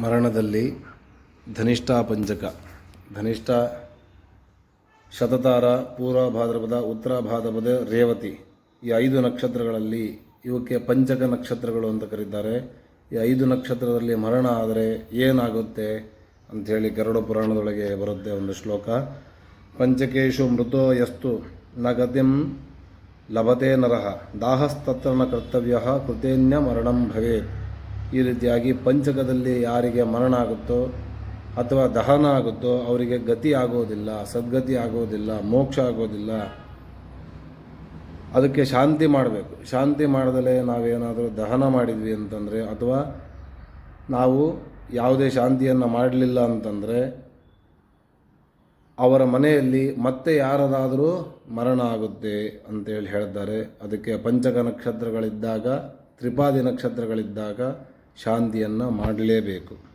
ಮರಣದಲ್ಲಿ ಧನಿಷ್ಠಾ ಪಂಚಕ. ಧನಿಷ್ಠ ಶತತಾರ, ಪೂರ್ವ ಭಾದ್ರಪದ, ಉತ್ತರ ಭಾದ್ರಪದ, ರೇವತಿ ಈ ಐದು ನಕ್ಷತ್ರಗಳಲ್ಲಿ ಇವಕ್ಕೆ ಪಂಚಕ ನಕ್ಷತ್ರಗಳು ಅಂತ ಕರೀತಾರೆ. ಈ ಐದು ನಕ್ಷತ್ರದಲ್ಲಿ ಮರಣ ಆದರೆ ಏನಾಗುತ್ತೆ ಅಂಥೇಳಿ ಗರುಡ ಪುರಾಣದೊಳಗೆ ಬರುತ್ತೆ ಒಂದು ಶ್ಲೋಕ. ಪಂಚಕೇಶು ಮೃತೋ ಯಸ್ತು ನ ಗತಿಂ ಲಭತೆ ನರಹ ದಾಹಸ್ತತ್ರ ನ ಕರ್ತವ್ಯ ಕೃತೇನ್ಯ ಮರಣಂ ಭವೇತ್. ಈ ರೀತಿಯಾಗಿ ಪಂಚಕದಲ್ಲಿ ಯಾರಿಗೆ ಮರಣ ಆಗುತ್ತೋ ಅಥವಾ ದಹನ ಆಗುತ್ತೋ ಅವರಿಗೆ ಗತಿ ಆಗೋದಿಲ್ಲ, ಸದ್ಗತಿ ಆಗೋದಿಲ್ಲ, ಮೋಕ್ಷ ಆಗೋದಿಲ್ಲ. ಅದಕ್ಕೆ ಶಾಂತಿ ಮಾಡಬೇಕು. ಶಾಂತಿ ಮಾಡದಲೇ ನಾವೇನಾದರೂ ದಹನ ಮಾಡಿದ್ವಿ ಅಂತಂದರೆ ಅಥವಾ ನಾವು ಯಾವುದೇ ಶಾಂತಿಯನ್ನು ಮಾಡಲಿಲ್ಲ ಅಂತಂದರೆ ಅವರ ಮನೆಯಲ್ಲಿ ಮತ್ತೆ ಯಾರದಾದರೂ ಮರಣ ಆಗುತ್ತೆ ಅಂತೇಳಿ ಹೇಳ್ತಾರೆ. ಅದಕ್ಕೆ ಪಂಚಕ ನಕ್ಷತ್ರಗಳಿದ್ದಾಗ, ತ್ರಿಪಾದಿ ನಕ್ಷತ್ರಗಳಿದ್ದಾಗ ಶಾಂತಿಯನ್ನು ಮಾಡಲೇಬೇಕು.